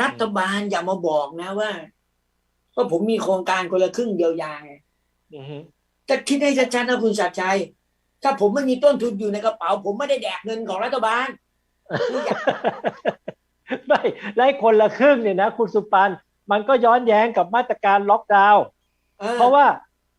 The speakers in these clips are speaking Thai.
รัฐบาลอย่ามาบอกนะว่าว่าผมมีโครงการคนละครึ่งเดียวยาไงอือฮึจะคิดให้ชัดๆนะคุณชัดชัย ถ้าผมไม่มีต้นทุนอยู่ในกระเป๋า ผมไม่ได้แดกเงินของรัฐบาลไม่ไล่คนละครึ่งเนี่ยนะคุณสุปันมันก็ย้อนแย้งกับมาตรการล็อกดาวน์ออเพราะว่า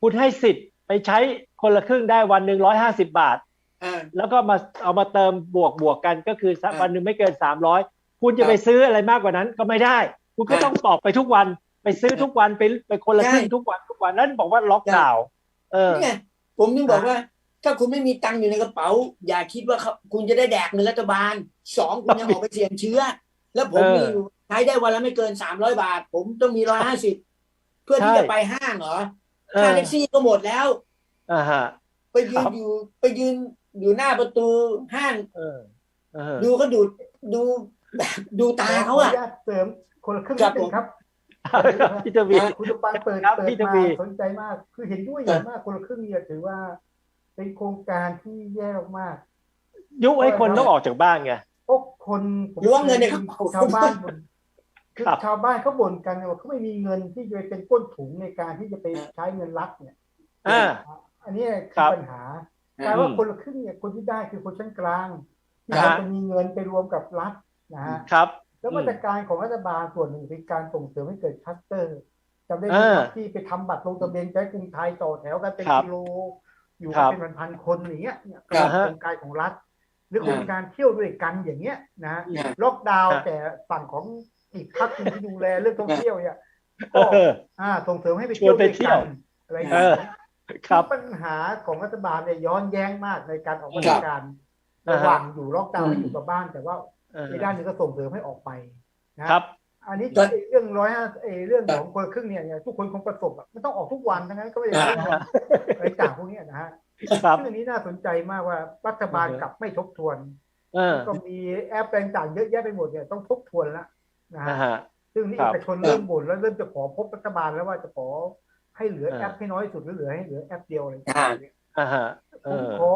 คุณให้สิทธิ์ไปใช้คนละครึ่งได้วันหนึ่งร้อยห้าสิบาทเออแล้วก็มาเอามาเติมบวกบวกกันก็คือสักอ่าวันหนึ่งไม่เกินสามร้อย คุณจะครับไปซื้ออะไรมากกว่านั้นก็ไม่ได้ คุณก็อ่าต้องตอบไปทุกวันไปซื้อทุกวันไปไปคนละครึ่งใช่ทุกวันทุกวันนั่นบอกว่าล็อกดาวน์เออนี่ไงผมถึงบอกอะว่า ถ้าคุณไม่มีตังค์อยู่ในกระเป๋า อย่าคิดว่าเขาคุณจะได้แดกเงินรัฐบาลสองคุณยังออกไปเสี่ยงเชื้อ แล้วผมมีอยู่ใช้ได้วันละไม่เกินสามร้อยบาท ผมต้องมีร้อยห้าสิบเพื่อที่จะไปห้างเหรอเอค่าอแท็กซี่ก็หมดแล้วอ่าฮะไปยืคนรับอยู่ไปยืนอยู่หน้าประตูห้างเออเออดูเขาดูดูแบบ ดูตาเขาอะขนุญตเสริมคนละครึ่งครับนิดนึงครับพี่ทวีคุณตุปันเปิดครับเปิดพี่ทมาวีสนใจมาก คือเห็นด้วยอย่างมากคนละครึ่งเนี่ยถือว่า เป็นโครงการที่แย่มาก ยุให้คนต้องออกจากบ้านไงพวกคนผมหรือว่าเงินในกระเป๋าชาวบ้านบ่นคือครับชาวบ้านเขาบ่นกันว่าเขาไม่มีเงินที่จะไปเป็นก้นถุงในการที่จะไปใช้เงินรัฐเนี่ยอ่าอันนี้คคืรัอบปัญหาอืมกลายว่าคนละครึ่งเนี่ยคนที่ได้คือคนชั้นกลางที่อ่าฮะจะมีเงินไปรวมกับรัฐ นะฮะครับแล้วมาตรการของรัฐบาลส่วนหนึ่งเป็นการส่งเสริมให้เกิดคลัสเตอร์จำได้ไหมอ่าครับที่ไปทำบัตรลงทะเบียนใช้กรุงไทยต่อแถวกันเป็นครับกิโล อยู่ครักันบเป็นพันๆคนอย่างเงี้ยเนี่ยครับโครงการของรัฐ หรือโครงการเที่ยวด้วยกันอย่างเงี้ยนะฮะครับล็อกดาวน์ครับแต่ฝั่งของอีกพรรคหนึ่งที่ดูแลเรื่องท่องเที่ยวเนี่ยเอก็ออ่าส่งเสริมให้ไปชวนไปเที่ยวด้วยเที่ยวกันอะไรอย่างเอเงี้อยครับปัญหาของรัฐบาลเนี่ยย้อนแย้งมากในการออกมาคตรัรบการอ่าฮะระหว่างอยู่ล็อกดาวน์อืมและอยู่กับบ้านแต่ว่าเออ ในด้านหนึงก็ส่งเสริมให้ออกไปนะครับ อันนี้ก็เรื่องร้อยห้าเรื่องครับของคนละครึ่งเนี่ยเนี่ยทุกคนคงประสบอะไม่ต้องออกทุกวันทั้งนั้นก็ไม่ได้อ่าอะไรต่างพวกเนี้ยนะฮะครับซึ่งอันนี้น่าสนใจมากว่ารัฐบาลอือฮะกลับไม่ทบทวนเออก็มีแอปต่างๆเยอะแยะไปหมดเนี่ยต้องทบทวนแล้วนะนะฮะฮะซึ่งนี่ครัเอบกชนเริ่มบ่นแล้วเริ่มจะขอพบรัฐบาลแล้วว่าจะขอให้เหลือเออแอปให้น้อยที่สุดหรือเหลือให้เหลือแอปเดียวอะไรอย่างอ่าเงี้ยอ่าฮะเอผมอขอ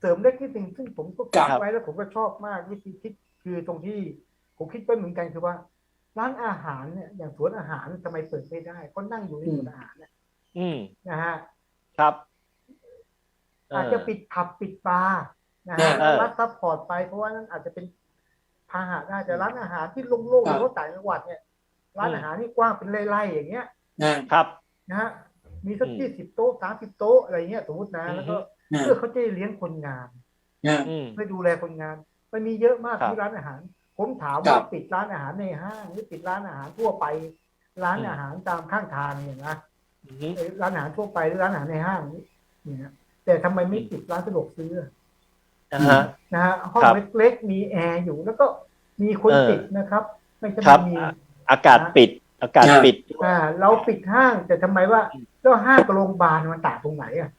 เสริมเล็กนิดหนึ่งซึ่งผมก็ครัคิบดไว้แล้วผมก็ชอบมากวิธีคิด คือตรงที่ผมคิดไว้เหมือนกันคือว่า ร้านอาหารเนี่ยอย่างสวนอาหารทำไมเปิดไม่ได้ก็นั่งอยู่ในสวนอาหารเนี่ยอืมนะฮะครับเอาจจะปิดผับปิดบาร์นะเอฮะอแล้วรัฐซัพพอร์ตไปเพราะว่านั่นอาจจะเป็นพาหะได้แต่ร้านอาหารที่โล่งๆครัหบรือว่าต่างจังหวัดเนี่ยร้านอาหารที่กว้างเป็นไร่ๆอย่างเงี้ยนะครับนะฮะมีสักอืมยี่สิบโต๊ะสามสิบโต๊ะอะไรเงี้ยสมมตินะอือฮึแล้วก็นะเพื่อเขาจะได้เลี้ยงคนงานนะอืมเพื่อดูแลคนงาน มันมีเยอะมากครับที่ร้านอาหาร ผมถามครัว่าบปิดร้านอาหารในห้างหรือปิดร้านอาหารทั่วไป ร้านอืมอาหารตามข้างทางเนี่ยนะอืมเอ้ยร้านอาหารทั่วไปหรือร้านอาหารในห้างนี่นะแต่ทำไมไม่ปิดร้านสะดวกซื้ออ่าฮะนะฮะห้องครับเล็กๆมีแอร์อยู่แล้วก็มีคนเออติดนะครับ ไม่ใช่ครับไม่มีอะอากาศปิดอากาศปิดอ่าเราปิดห้างแต่ทำไมว่าแล้วห้างกับโรงพยาบาลมันต่างตรงไหนอะ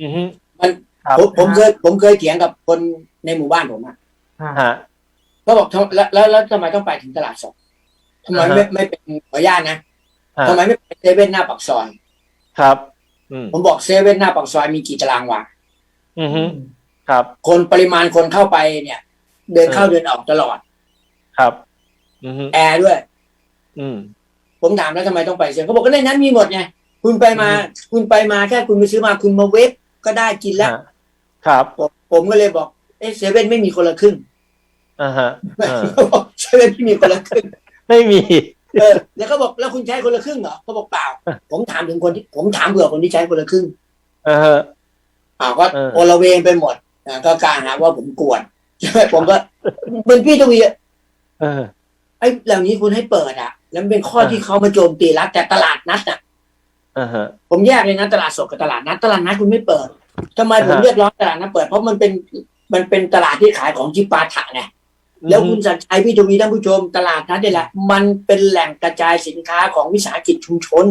อือฮึมันครับผมผมเคยผมเคยเถียงกับคนในหมู่บ้านผมอะอ่า ฮะเขาบอกทำแล้วแล้วแล้วทำไมต้องไปถึงตลาดสดทำไมอ่าฮะไม่ไม่เป็นขออนุญาตนะฮะทำไมไม่เป็นเซเว่นหน้าปากซอยครับอืมผมบอกเซเว่นหน้าปากซอยมีกี่ตารางวาอือฮึครับ คนปริมาณคนเข้าไปเนี่ย เดินเข้าเออเดินออกตลอด ครับ อือฮึแอร์ด้วย อืมผมถามแล้วทำไมต้องไปเซเว่นเขาบอกก็ในนั้นมีหมดไงคุณไปมา คุณไปมาแค่คุณไปซื้อมาคุณมาเวฟก็ได้กินแล้วฮะครับผมผมก็เลยบอก เอ๊ะเซเว่นไม่มีคนละครึ่งอ่าฮะเออเขาบอกเซเว่นไม่มีคนละครึ่ง ไม่มี เออ แล้วเขาบอกแล้วคุณใช้คนละครึ่งเหรอเขาบอกเปล่า ผมถามถึงคนที่ผมถามเผื่อคนที่ใช้คนละครึ่งเอออ่าก็เออโอละเวงไปหมดอ่าก็กลารหาว่าผมกวนใช่ไหมผมก็เป็นพี่ทวีอะเออไอ้เหล่านี้คุณให้เปิดอะ แล้วมันเป็นข้อเออที่เขามาโจมตีรัฐแต่ตลาดนัดอะอ่าฮะผมแยกเลยนะตลาดสดกับตลาดนัดตลาดนัดคุณไม่เปิดทำไมผมอ่าฮะเรียกร้องตลาดนัดเปิดเพราะมันเป็น มันเป็นตลาดที่ขายของจิปาถะไงแล้วคุณสัญชัยพี่ทวีท่านผู้ชมตลาดนัดนี่แหละ มันเป็นแหล่งกระจายสินค้าของวิสาหกิจชุมชน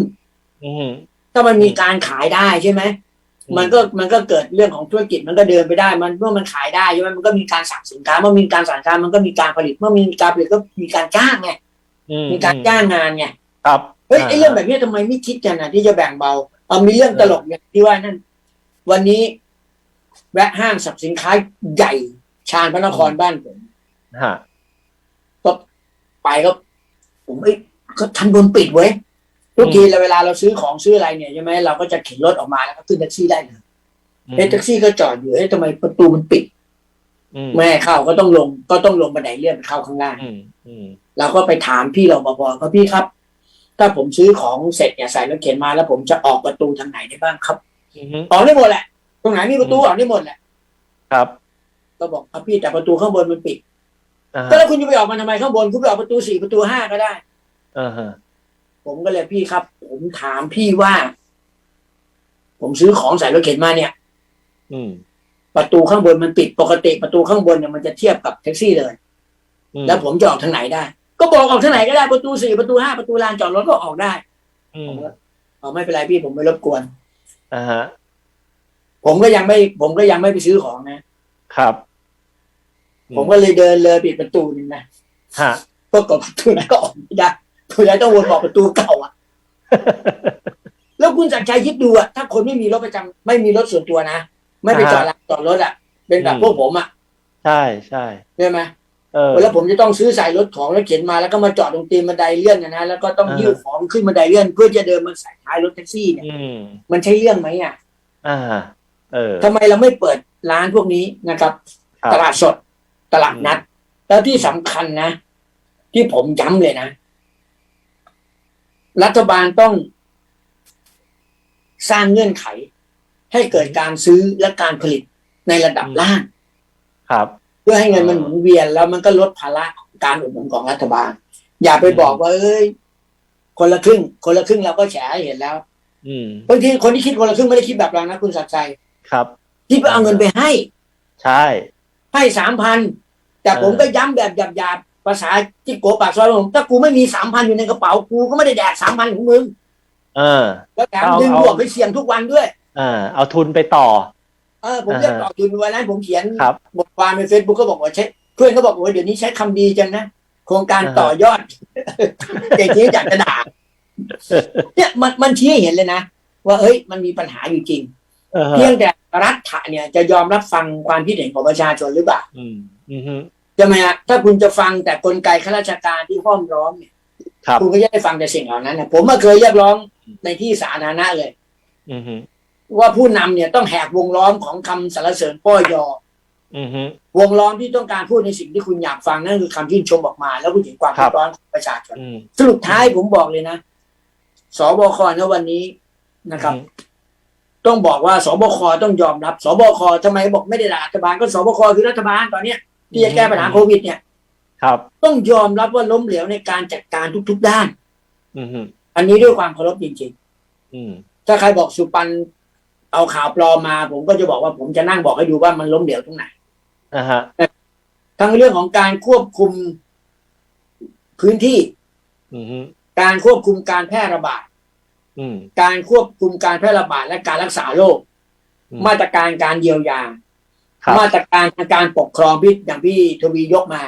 อืมถ้ามันมีการขายได้ใช่ไหมอืมมันก็มันก็เกิดเรื่องของธุรกิจมันก็เดินไปได้ มันเมื่อมันขายได้ใช่ไหมมันก็มีการสั่งสินค้าเมื่อมีการสั่งการมันก็มีการผลิต เมื่อมีการผลิตก็มีการจ้างไงอืมีการจ้างงานไงครับเฮ้ยไอ้เรื่องแบบนี้ทำไมไม่คิดกันนะที่จะแบ่งเบาเอามีเรื่องตลกเนี่ยที่ว่านั่น วันนี้ แวะห้างสรรพสินค้าใหญ่ชาญพระนครบ้านผมฮะก็ไปก็ผมเอ้ยก็ทันบนปิดเว้ยทุกทีเราเวลาเราซื้อของซื้ออะไรเนี่ยใช่ไหมเราก็จะเข็นรถออกมาแล้วก็ขึ้นแท็กซี่ได้เลยเอ้ยแท็กซี่ก็จอดอยู่เอ้ยทำไมประตูมันปิดอืมไม่ให้เข้าก็ต้องลง ก็ต้องลงบันไดเลื่อนไปเข้าข้างล่างอืมอืมเราก็ไปถามพี่รปภครับพี่ครับ ถ้าผมซื้อของเสร็จเนี่ยใส่รถเข็นมาแล้วผมจะออกประตูทางไหนได้บ้างครับอืมออกได้หมดแหละ ตรงไหนมีประตูออกได้หมดแหละครับก็บอกครับพี่แต่ประตูข้างบนมันปิดอ่าก็แล้วคุณจะไปออกมาทำไมข้างบนคุณไปออกประตูสี่ประตูห้าก็ได้ อ่าฮะผมก็เลยพี่ครับ ผมถามพี่ว่า ผมซื้อของใส่รถเข็นมาเนี่ย อืมประตูข้างบนมันปิดปกติประตูข้างบนเนี่ยมันจะเทียบกับแท็กซี่เลย อืมแล้วผมจะออกทางไหนได้ ก็บอกออกทางไหนก็ได้ประตูสี่ประตูห้าประตูลานจอดรถก็ออกได้อืมอ๋อไม่เป็นไรพี่ผมไม่รบกวน อ่าฮะ ผมก็ยังไม่ ผมก็ยังไม่ไปซื้อของนะ ครับ ผมก็เลยเดินเลยปิดประตูนึงนะฮะก็กดประตูนั้นก็ออกไม่ได้คุณยายต้องวนบอกประตูเก่าอะ แล้วคุณสักดิ์ชัยคิดดูอะถ้าคนไม่มีรถประจำไม่มีรถส่วนตัวนะ ไม่ไปจอดลานจอดรถอะ เป็นแบบอืมพวกผมอะ ใช่ใช่ใช่ไหมเออแล้วผมจะต้องซื้อใส่รถของแล้วเข็นมาแล้วก็มาจอดตรงตีนบันไดเลื่อนนะนะแล้วก็ต้องอ่ายิ้วของขึ้นบันไดเลื่อนเพื่อจะเดินมาใส่ท้ายรถแท็กซี่เนี่ยอืมมันใช่เรื่องไหมอะ อ่า เออ ทำไมเราไม่เปิดร้านพวกนี้นะครับ ครับ ตลาดสดตลาดนัด แล้วที่สำคัญนะ ที่ผมย้ำเลยนะ รัฐบาลต้อง สร้างเงื่อนไข ให้เกิดการซื้อและการผลิตในระดับล่าง ครับ เพื่อให้เงินมันหมุนเวียนแล้วมันก็ลดภาระการอุดหนุนของรัฐบาล อย่าไปบอกว่า เอ้ย คนละครึ่ง คนละครึ่งเราก็แฉให้เห็นแล้ว อืม บางทีคนที่คิดคนละครึ่งไม่ได้คิดแบบเรานะคุณศักดิ์ชัย ครับคิดว่าเอาเงินไปให้ ใช่ ให้สามพันแต่ผมเออก็ย้ำแบบหยาบๆภาษาที่โกปากซอยผมถ้ากูไม่มีสามพันอยู่ในกระเป๋ากูก็ไม่ได้แดกสามพันของมึงเออ แล้วแถมเอาดึงเอาบวกไปเสี่ยงทุกวันด้วยอ่าเอาทุนไปต่อ เออ ผมอ่าเรียกต่อทุนวันนั้นผมเขียนครับบทความในเฟซบุ๊กก็บอกว่าใช้เพื่อนก็บอกว่าเดี๋ยวนี้ใช้คำดีจังนะโครงการอ่าฮะต่อยอดเด็กนี้อยากจะด่าเนี่ยมันมันชี้ให้เห็นเลยนะว่าเฮ้ยมันมีปัญหาอยู่จริง เออเพียงแต่รัฐะเนี่ยจะยอมรับฟังความคิดเห็นของประชาชนหรือเปล่าอืมอืมฮึใช่ไหมฮะถ้าคุณจะฟังแต่กลไกข้าราชการที่ห้อมร้อมเนี่ยครับคุณก็จะได้ฟังแต่สิ่งเหล่านั้นนะผมมาเคยเรียกร้องในที่สาธารณะเลยอืมฮึว่าผู้นำเนี่ยต้องแหกวงล้อมของคำสรรเสริญป้อยออืมฮึวงล้อมที่ต้องการพูดในสิ่งที่คุณอยากฟังนั่นคือคำชื่นชมออกมา แล้วพูดถึงความครัเดืบอดร้อนของประชาชนอืมสรุปท้ายผมบอกเลยนะสบคณวันนี้นะครับ ต้องบอกว่าสบคต้องยอมรับสบคทำไมบอกไม่ได้ด่ารัฐบาลก็สบคคือรัฐบาลตอนเนี้ยที่จะแก้ปัญหาโควิด เนี่ย ครับ ต้องยอมรับว่าล้มเหลวในการจัดการทุกๆด้าน อืมฮึอันนี้ด้วยความเคารพจริงอืมๆถ้าใครบอกสุปันเอาข่าวปลอมมา ผมก็จะบอกว่าผมจะนั่งบอกให้ดูว่ามันล้มเหลวตรงไหนอ่าฮะทั้งเรื่องของการควบคุมพื้นที่อืมฮึการควบคุมการแพร่ระบาดอืม การควบคุมการแพร่ระบาดและการรักษาโรคอืมมาตรการการเยียวยาครับมาตรการทางการปกครองพี่อย่างพี่ทวียกมา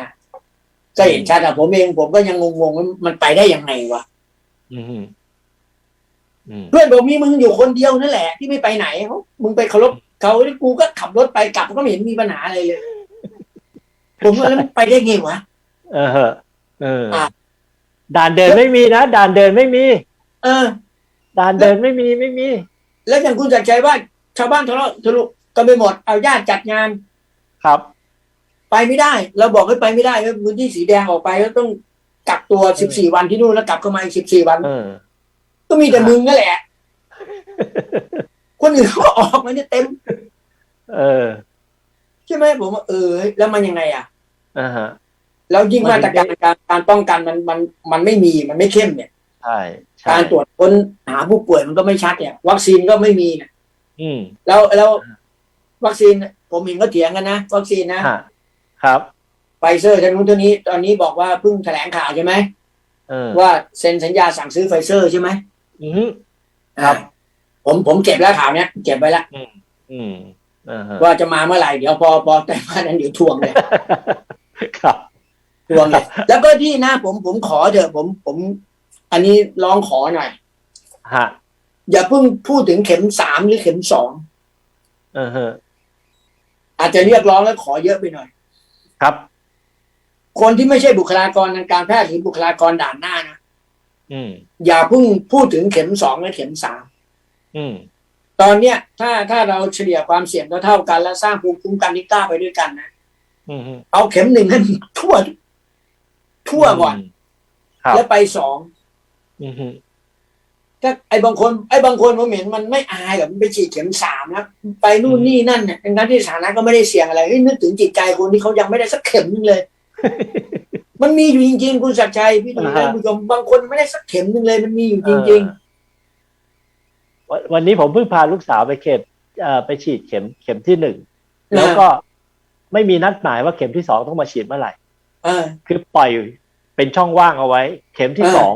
ก็เห็นชัดอะผมเองผมก็ยังงงๆว่ามันไปได้ยังไงวะอืมฮึอืมเพื่อนผมมีมึงอยู่คนเดียวนั่นแหละ ที่ไม่ไปไหนเขามึงไปเคารพเขาแล้วกูก็ขับรถไปกลับก็ไม่เห็นมีปัญหาอะไรเลย ผมว่าแล้วมันไปได้ไงวะเออฮะเอออะด่านเดินไม่มีนะด่านเดินไม่มี เออ ด่านเดินไม่มีไม่มี แล้วอย่างคุณจักรใจว่า ชาวบ้านทะเลาะทะลุกันไปหมดเอาญาติจัดงานครับ ไปไม่ได้ เราบอกให้ไปไม่ได้แล้วพื้นที่สีแดงออกไปก็ต้องกักตัว14วันที่นู่นแล้วกลับเข้ามาอีก14วันเออก็มีแต่มึงนั่นแหละ คนอื่นเขาก็ออกมาเนี่ยเต็ม เออใช่ไหมผมว่าเออ แล้วมันยังไง อะอ่าฮะแล้วยิ่งมาตรการการการป้องกันมันมันมันไม่มีมันไม่เข้มเนี่ย ใช่ใช่การตรวจค้นหาผู้ป่วยมันก็ไม่ชัดเนี่ย วัคซีนก็ไม่มีเนี่ยอืม แล้วแล้ววัคซีนผมเห็นก็เถียงกันนะวัคซีนนะฮะครับไฟเซอร์ท่านู้นท่านี้ ตอนนี้บอกว่าเพิ่งแถลงข่าวใช่ไหมเออว่าเซ็นสัญญาสั่งซื้อไฟเซอร์ใช่ไหมอืมครับอ่าผมผมเก็บแล้วข่าวเนี้ยเก็บไว้แล้วอืมอ่าฮะว่าจะมาเมื่อไหร่เดี๋ยวพอพอแต่มานั้นเดี๋ยวทวงเลยครับทวงเลยแล้วก็ที่นะผมผมขอเถอะผมผม อันนี้ร้องขอหน่อยฮะอย่าเพิ่งพูดถึงเข็มสามหรือเข็มสองเออฮะอาจจะเรียกร้องแล้วขอเยอะไปหน่อย ครับ คนที่ไม่ใช่บุคลากรทางการแพทย์หรือบุคลากรด่านหน้านะอืม อย่าเพิ่งพูดถึงเข็มสองและเข็มสามอืม ตอนเนี้ย ถ้าถ้าเราเฉลี่ยความเสี่ยงเท่าๆกันและสร้างภูมิคุ้มกันที่กล้าไปด้วยกันนะอืมเอาเข็มหนึ่งให้มันทั่วทั่วก่อนครับแล้วไปสองอืม ถ้าไอ้บางคนไอ้บางคนผมเห็นมันไม่อายกับมันไปฉีดเข็มสามนะไปนู่นนี่นั่นเนี่ยดังนั้นที่สถานะก็ไม่ได้เสี่ยงอะไรเฮ้ยนึกถึงจิตใจคนที่เขายังไม่ได้สักเข็มนึงเลย มันมีอยู่จริงๆคุณศักดิ์ชัยพี่ตุ้ยท่านผู้ชมบางคนไม่ได้สักเข็มนึงเลย มันมีอยู่จริงวันวันนี้ผมเพิ่งพาลูกสาวไปเข็มเอ่อไปฉีดเข็มเข็มที่หนึ่งๆแล้วก็ไม่มีนัดหมายว่าเข็มที่สองต้องมาฉีดเมื่อไหร่เออคือปล่อยเป็นช่องว่างเอาไว้ เข็มที่เออสอง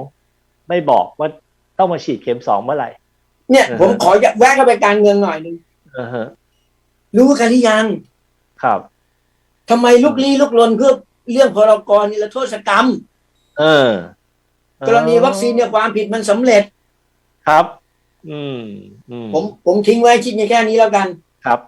ไม่บอกว่าต้องมาฉีดเข็มสองเมื่อไหร่ เนี่ยเออผมขอแวะเข้าไปการเมืองหน่อยหนึงอ่าฮะรู้กันหรือยังครับทำไมลุกลี้ลุกลนเพื่อเรื่องพรกรนิรโทษกรรม เออ กรณีวัคซีนเนี่ยความผิดมันสำเร็จ ครับอืมอืมผมผมทิ้งไว้คิดอย่างแค่นี้แล้วกัน ครับ